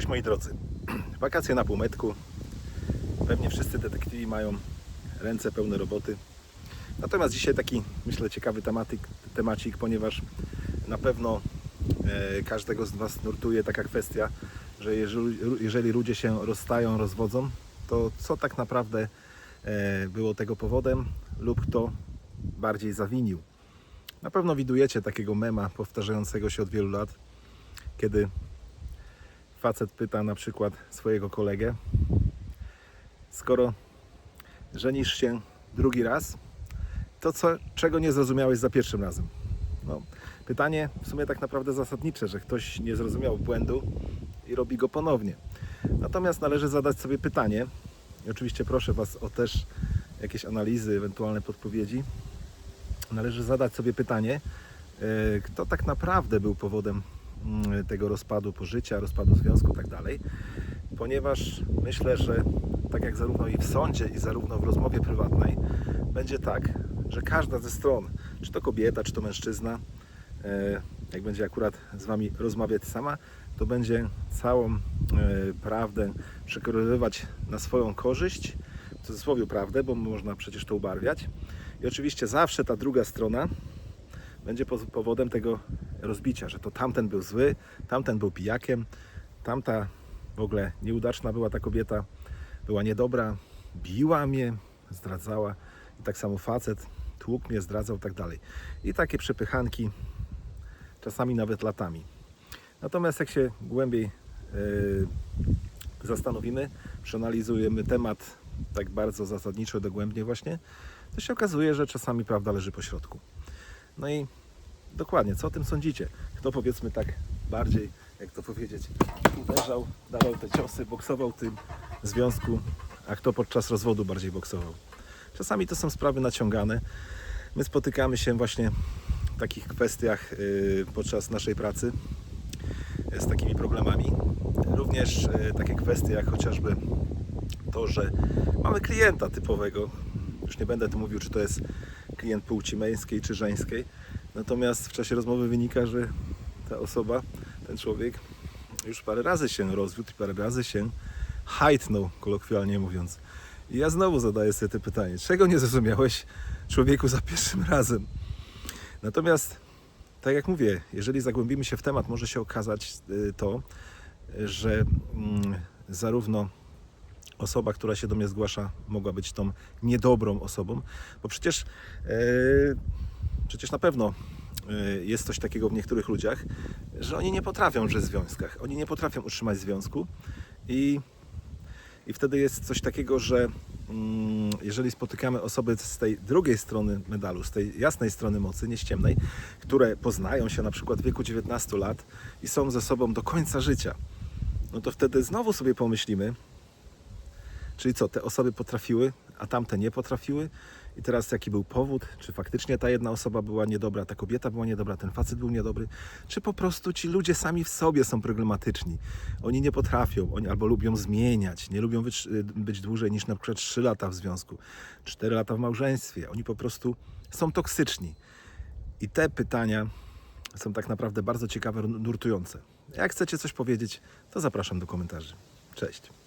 Cześć moi drodzy. Wakacje na półmetku. Pewnie wszyscy detektywi mają ręce pełne roboty. Natomiast dzisiaj taki, myślę, ciekawy tematyk, temacik, ponieważ na pewno e, każdego z Was nurtuje taka kwestia, że jeżeli, jeżeli ludzie się rozstają, rozwodzą, to co tak naprawdę e, było tego powodem lub kto bardziej zawinił. Na pewno widujecie takiego mema powtarzającego się od wielu lat, kiedy facet pyta na przykład swojego kolegę, skoro żenisz się drugi raz, to co, czego nie zrozumiałeś za pierwszym razem? No, pytanie w sumie tak naprawdę zasadnicze, że ktoś nie zrozumiał błędu i robi go ponownie. Natomiast należy zadać sobie pytanie, i oczywiście proszę Was o też jakieś analizy, ewentualne podpowiedzi. Należy zadać sobie pytanie, e, kto tak naprawdę był powodem tego rozpadu pożycia, rozpadu związku tak dalej, ponieważ myślę, że tak jak zarówno i w sądzie, i zarówno w rozmowie prywatnej, będzie tak, że każda ze stron, czy to kobieta, czy to mężczyzna, e, jak będzie akurat z Wami rozmawiać sama, to będzie całą e, prawdę przekonywać na swoją korzyść, w cudzysłowie prawdę, bo można przecież to ubarwiać. I oczywiście zawsze ta druga strona będzie po- powodem tego rozbicia, że to tamten był zły, tamten był pijakiem, tamta w ogóle nieudaczna była ta kobieta, była niedobra, biła mnie, zdradzała i tak samo facet tłukł mnie, zdradzał i tak dalej. I takie przepychanki, czasami nawet latami. Natomiast jak się głębiej yy, zastanowimy, przeanalizujemy temat tak bardzo zasadniczo, dogłębnie właśnie, to się okazuje, że czasami prawda leży po środku. No i dokładnie, co o tym sądzicie? Kto powiedzmy tak bardziej, jak to powiedzieć, uderzał, dawał te ciosy, boksował tym związku, a kto podczas rozwodu bardziej boksował? Czasami to są sprawy naciągane. My spotykamy się właśnie w takich kwestiach yy, podczas naszej pracy z takimi problemami. Również yy, takie kwestie jak chociażby to, że mamy klienta typowego. Już nie będę tu mówił, czy to jest klient płci męskiej czy żeńskiej. Natomiast w czasie rozmowy wynika, że ta osoba, ten człowiek już parę razy się rozwiódł i parę razy się hajtnął, kolokwialnie mówiąc. I ja znowu zadaję sobie te pytanie, czego nie zrozumiałeś człowieku za pierwszym razem? Natomiast, tak jak mówię, jeżeli zagłębimy się w temat, może się okazać y, to, że mm, zarówno osoba, która się do mnie zgłasza, mogła być tą niedobrą osobą, bo przecież, e, przecież na pewno e, jest coś takiego w niektórych ludziach, że oni nie potrafią żyć w związkach, oni nie potrafią utrzymać związku i, i wtedy jest coś takiego, że mm, jeżeli spotykamy osoby z tej drugiej strony medalu, z tej jasnej strony mocy, nie z ciemnej, które poznają się na przykład w wieku 19 lat i są ze sobą do końca życia, no to wtedy znowu sobie pomyślimy, Czyli co, te osoby potrafiły, a tamte nie potrafiły? I teraz jaki był powód? Czy faktycznie ta jedna osoba była niedobra, ta kobieta była niedobra, ten facet był niedobry? Czy po prostu ci ludzie sami w sobie są problematyczni? Oni nie potrafią, oni albo lubią zmieniać, nie lubią być, być dłużej niż na przykład 3 lata w związku, 4 lata w małżeństwie. Oni po prostu są toksyczni. I te pytania są tak naprawdę bardzo ciekawe, nurtujące. Jak chcecie coś powiedzieć, to zapraszam do komentarzy. Cześć.